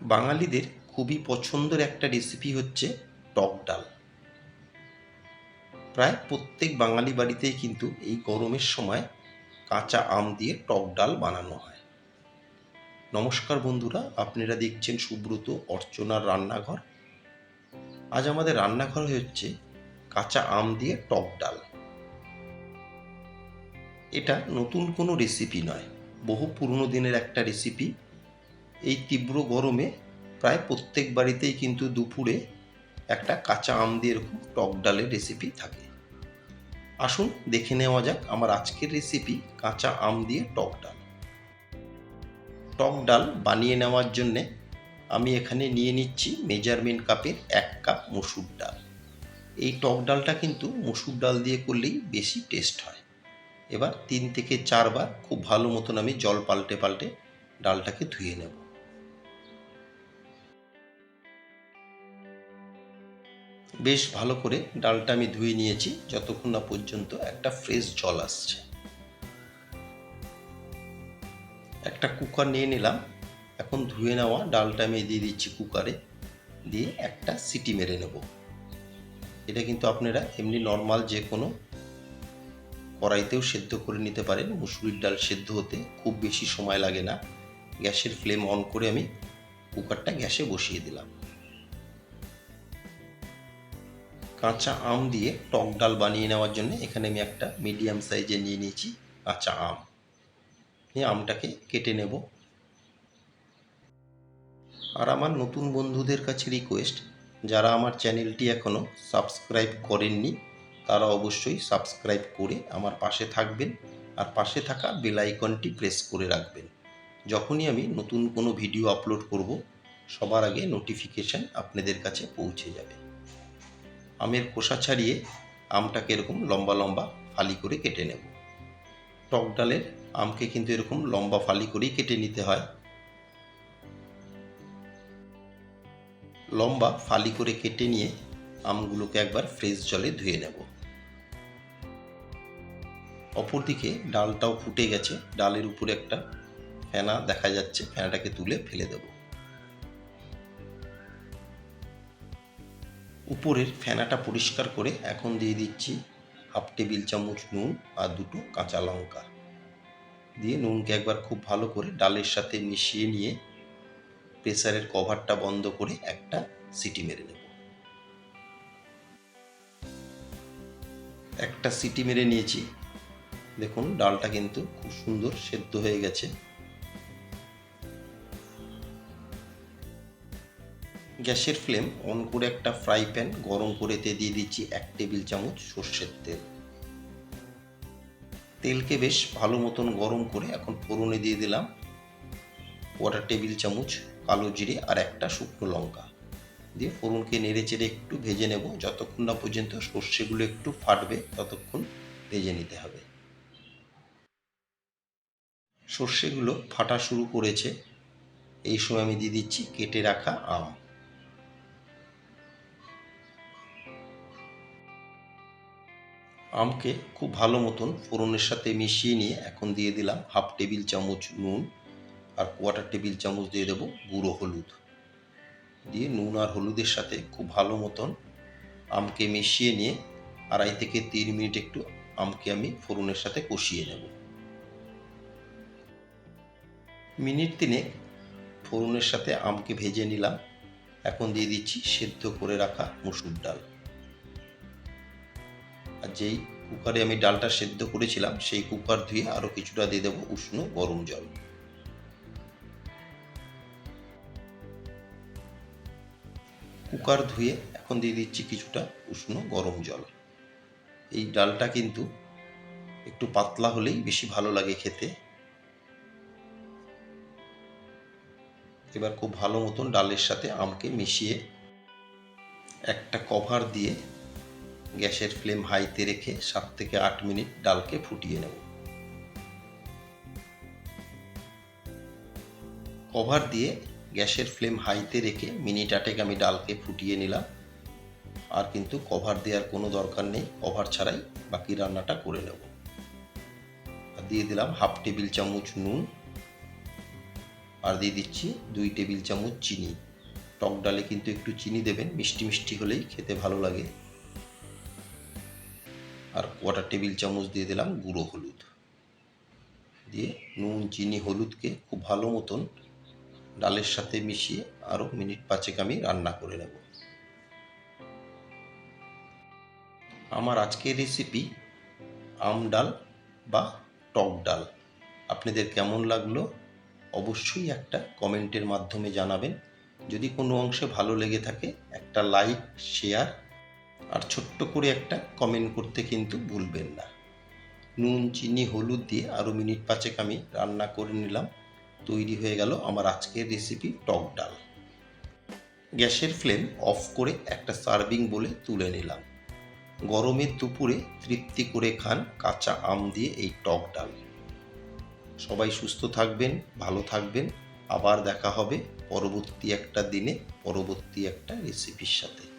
বাঙালিদের খুবই পছন্দের একটা রেসিপি হচ্ছে টক ডাল। প্রায় প্রত্যেক বাঙালি বাড়িতেই কিন্তু এই গরমের সময় কাঁচা আম দিয়ে টক ডাল বানানো হয়। নমস্কার বন্ধুরা, আপনারা দেখছেন সুব্রত অর্চনার রান্নাঘর। আজ আমাদের রান্নাঘর হচ্ছে কাঁচা আম দিয়ে টক ডাল। এটা নতুন কোনো রেসিপি নয়, বহু পুরনো দিনের একটা রেসিপি এই তীব্র গরমে প্রায় প্রত্যেক বাড়িতেই কিন্তু দুপুরে একটা কাঁচা আম দিয়ে এরকম টক ডালের রেসিপি থাকে। আসুন দেখে নেওয়া যাক আমার আজকের রেসিপি কাঁচা আম দিয়ে টক ডাল। টক ডাল বানিয়ে নেওয়ার জন্যে আমি এখানে নিয়ে নিচ্ছি মেজারমেন্ট কাপের এক কাপ মসুর ডাল। এই টক ডালটা কিন্তু মসুর ডাল দিয়ে করলেই বেশি টেস্ট হয়। এবার তিন থেকে চারবার খুব ভালো মতন আমি জল পাল্টে পাল্টে ডালটাকে ধুয়ে নেব। বেশ ভালো করে ডালটা আমি ধুয়ে নিয়েছি, যতক্ষণ না পর্যন্ত একটা ফ্রেশ জল আসছে। একটা কুকার নিয়ে নিলাম, এখন ধুয়ে নেওয়া ডালটা আমি দিয়ে দিচ্ছি কুকারে দিয়ে একটা সিটি মেরে নেব। এটা কিন্তু আপনারা এমনি নর্মাল যে কোনো কড়াইতেও সেদ্ধ করে নিতে পারেন, মুসুরির ডাল সেদ্ধ হতে খুব বেশি সময় লাগে না। গ্যাসের ফ্লেম অন করে আমি কুকারটা গ্যাসে বসিয়ে দিলাম। কাঁচা আম দিয়ে টক ডাল বানিয়ে নেওয়ার জন্য এখানে আমি একটা মিডিয়াম সাইজে নিয়ে নিয়েছি কাঁচা আম। নিয়ে আমটাকে কেটে নেব। আর আমার নতুন বন্ধুদের কাছে রিকোয়েস্ট যারা আমার চ্যানেলটি এখনও সাবস্ক্রাইব করেননি, তারা অবশ্যই সাবস্ক্রাইব করে আমার পাশে থাকবেন আর পাশে থাকা বেল আইকনটি প্রেস করে রাখবেন। যখনই আমি নতুন কোনো ভিডিও আপলোড করব, সবার আগে নোটিফিকেশান আপনাদের কাছে পৌঁছে যাবে। আমের খোসা ছাড়িয়ে আমটাকে এরকম লম্বা লম্বা ফালি করে কেটে নেব। টক ডালের আমকে কিন্তু এরকম লম্বা ফালি করেই কেটে নিতে হয়। লম্বা ফালি করে কেটে নিয়ে আমগুলোকে একবার ফ্রেশ জলে ধুয়ে নেব। অপরদিকে ডালটাও ফুটে গেছে। ডালের উপরে একটা ফেনা দেখা যাচ্ছে। ফেনাটাকে তুলে ফেলে দেব। উপরের ফেনাটা পরিষ্কার করে এখন দিয়ে দিচ্ছি হাফ টেবিল চামচ নুন আর দুটো কাঁচা লঙ্কা। দিয়ে নুনকে একবার খুব ভালো করে ডালের সাথে মিশিয়ে নিয়ে প্রেসারের কভারটা বন্ধ করে একটা সিটি মেরে নেব। একটা সিটি মেরে নিয়েছি। দেখুন, ডালটা কিন্তু খুব সুন্দর সেদ্ধ হয়ে গেছে। গ্যাসের ফ্লেম অন করে একটা ফ্রাই প্যান গরম করে তে দিয়ে দিচ্ছি এক টেবিল চামচ সর্ষের তেল। তেলকে বেশ ভালো মতন গরম করে এখন ফোড়নে দিয়ে দিলাম কোয়াটার টেবিল চামচ কালো জিরে আর একটা শুকনো লঙ্কা। দিয়ে ফোড়নকে নেড়ে চেড়ে একটু ভেজে নেব। যতক্ষণ না পর্যন্ত সর্ষেগুলো একটু ফাটবে, ততক্ষণ ভেজে নিতে হবে। সর্ষেগুলো ফাটা শুরু করেছে। এই সময় আমি দিয়ে দিচ্ছি কেটে রাখা আম। আমকে খুব ভালো মতন ফোড়নের সাথে মিশিয়ে নিয়ে এখন দিয়ে দিলাম হাফ টেবিল চামচ নুন আর কোয়াটার টেবিল চামচ দিয়ে দেবো গুঁড়ো হলুদ। দিয়ে নুন আর হলুদের সাথে খুব ভালো মতন আমকে মিশিয়ে নিয়ে আড়াই থেকে তিন মিনিট একটু আমকে আমি ফোড়নের সাথে কষিয়ে নেব। মিনিট তিনে ফোড়নের সাথে আমকে ভেজে নিলাম। এখন দিয়ে দিচ্ছি সেদ্ধ করে রাখা মুসুর ডাল। আর যেই কুকারে আমি ডালটা সেদ্ধ করেছিলাম, সেই কুকার ধুয়ে আরও কিছুটা দিয়ে দেবো উষ্ণ গরম জল। কুকার ধুয়ে এখন দিয়ে দিচ্ছি কিছুটা উষ্ণ গরম জল। এই ডালটা কিন্তু একটু পাতলা হলেই বেশি ভালো লাগে খেতে। এবার খুব ভালো মতন ডালের সাথে আমকে মিশিয়ে একটা কভার দিয়ে গ্যাসের ফ্লেম হাইতে রেখে সাত থেকে আট মিনিট ডালকে ফুটিয়ে নেব। কভার দিয়ে গ্যাসের ফ্লেম হাইতে রেখে মিনিট আটেক আমি ডালকে ফুটিয়ে নিলাম। আর কিন্তু কভার দেওয়ার কোনো দরকার নেই, কভার ছাড়াই বাকি রান্নাটা করে নেব। দিয়ে দিলাম হাফ টেবিল চামচ নুন। আর দিয়ে দিচ্ছি দুই টেবিল চামচ চিনি। টক ডালে কিন্তু একটু চিনি দেবেন, মিষ্টি মিষ্টি হলেই খেতে ভালো লাগে। কোয়াটার টেবিল চামচ দিয়ে দিলাম, গুঁড়ো হলুদ। দিয়ে নুন, চিনি, হলুদকে খুব ভালো মতন ডালের সাথে মিশিয়ে আরও মিনিট পাঁচেক আমি রান্না করে নেব। আমার আজকের রেসিপি আম ডাল বা টক ডাল। আপনাদের কেমন লাগল অবশ্যই একটা কমেন্টের মাধ্যমে জানাবেন। যদি কোনো অংশে ভালো লেগে থাকে, একটা লাইক শেয়ার আর ছোট্ট করে একটা কমেন্ট করতে কিন্তু ভুলবেন না। নুন, চিনি, হলুদ দিয়ে আরও মিনিট পাঁচেক আমি রান্না করে নিলাম। তৈরি হয়ে গেল আমার আজকের রেসিপি টক ডাল। গ্যাসের ফ্লেম অফ করে একটা সার্ভিং বলে তুলে নিলাম। গরমের দুপুরে তৃপ্তি করে খান কাঁচা আম দিয়ে এই টক ডাল। সবাই সুস্থ থাকবেন, ভালো থাকবেন। আবার দেখা হবে পরবর্তী একটা দিনে, পরবর্তী একটা রেসিপির সাথে।